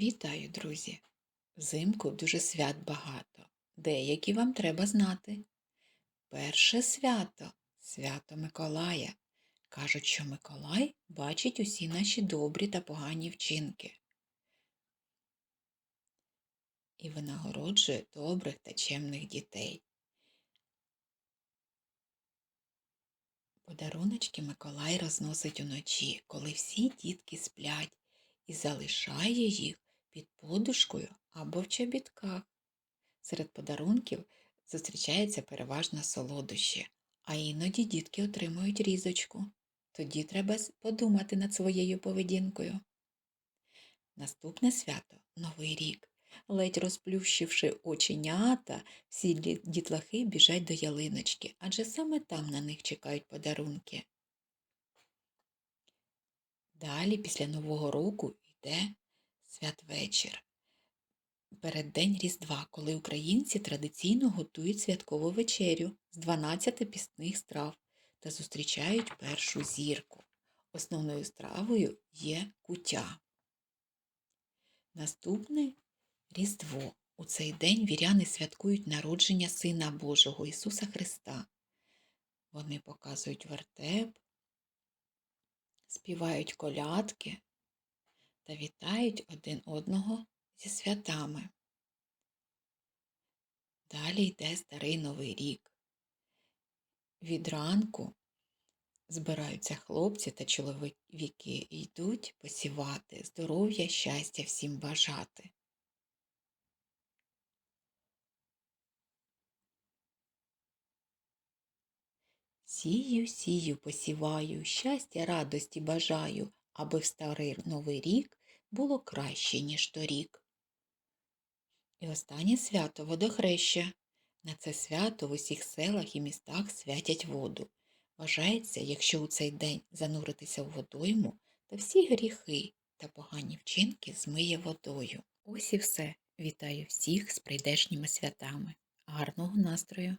Вітаю, друзі! Взимку дуже свят багато. Деякі вам треба знати. Перше свято свято Миколая. Кажуть, що Миколай бачить усі наші добрі та погані вчинки і винагороджує добрих та чемних дітей. Подаруночки Миколай розносить уночі, коли всі дітки сплять, і залишає їх під подушкою або в чобітках. Серед подарунків зустрічаються переважно солодощі, а іноді дітки отримують різочку. Тоді треба подумати над своєю поведінкою. Наступне свято Новий рік. Ледь розплющивши оченята, всі дітлахи біжать до ялиночки, адже саме там на них чекають подарунки. Далі, після Нового року, йде святвечір. Переддень Різдва, коли українці традиційно готують святкову вечерю з 12 пісних страв та зустрічають першу зірку. Основною стравою є куття. Наступне Різдво. У цей день віряни святкують народження Сина Божого Ісуса Христа. Вони показують вертеп, співають колядки та вітають один одного зі святами. Далі йде Старий Новий рік. Від ранку збираються хлопці та чоловіки і йдуть посівати здоров'я, щастя всім бажати. Сію, сію, посіваю, щастя, радості бажаю, аби в старий новий рік було краще, ніж торік. І останнє свято водохреща. На це свято в усіх селах і містах святять воду. Вважається, якщо у цей день зануритися в водойму, то всі гріхи та погані вчинки змиє водою. Ось і все. Вітаю всіх з прийдешніми святами. Гарного настрою!